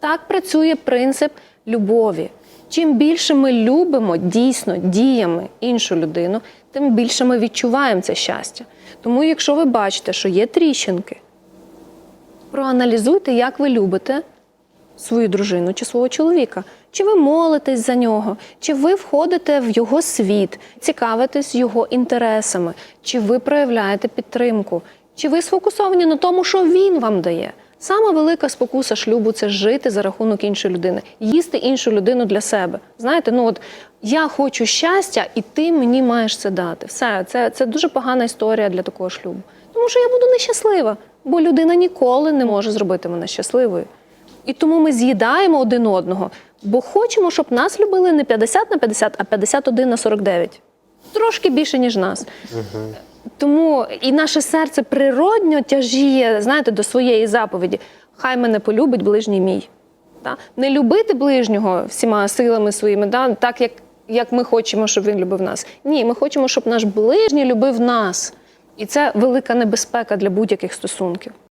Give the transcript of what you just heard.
Так працює принцип любові. Чим більше ми любимо дійсно діями іншу людину, тим більше ми відчуваємо це щастя. Тому, якщо ви бачите, що є тріщинки, проаналізуйте, як ви любите свою дружину чи свого чоловіка. Чи ви молитесь за нього, чи ви входите в його світ, цікавитесь його інтересами, чи ви проявляєте підтримку, чи ви сфокусовані на тому, що він вам дає. Сама велика спокуса шлюбу це жити за рахунок іншої людини, їсти іншу людину для себе. Знаєте, ну от я хочу щастя, і ти мені маєш це дати. Все, це, це дуже погана історія для такого шлюбу. Тому що я буду нещаслива, бо людина ніколи не може зробити мене щасливою. І тому ми з'їдаємо один одного, бо хочемо, щоб нас любили не 50 на 50, а 51 на 49. Трошки більше, ніж нас. Тому і наше серце природньо тяжіє, знаєте, до своєї заповіді. Хай мене полюбить ближній мій. Та? Не любити ближнього всіма силами своїми, да? так як, як ми хочемо, щоб він любив нас. Ні, ми хочемо, щоб наш ближній любив нас. І це велика небезпека для будь-яких стосунків.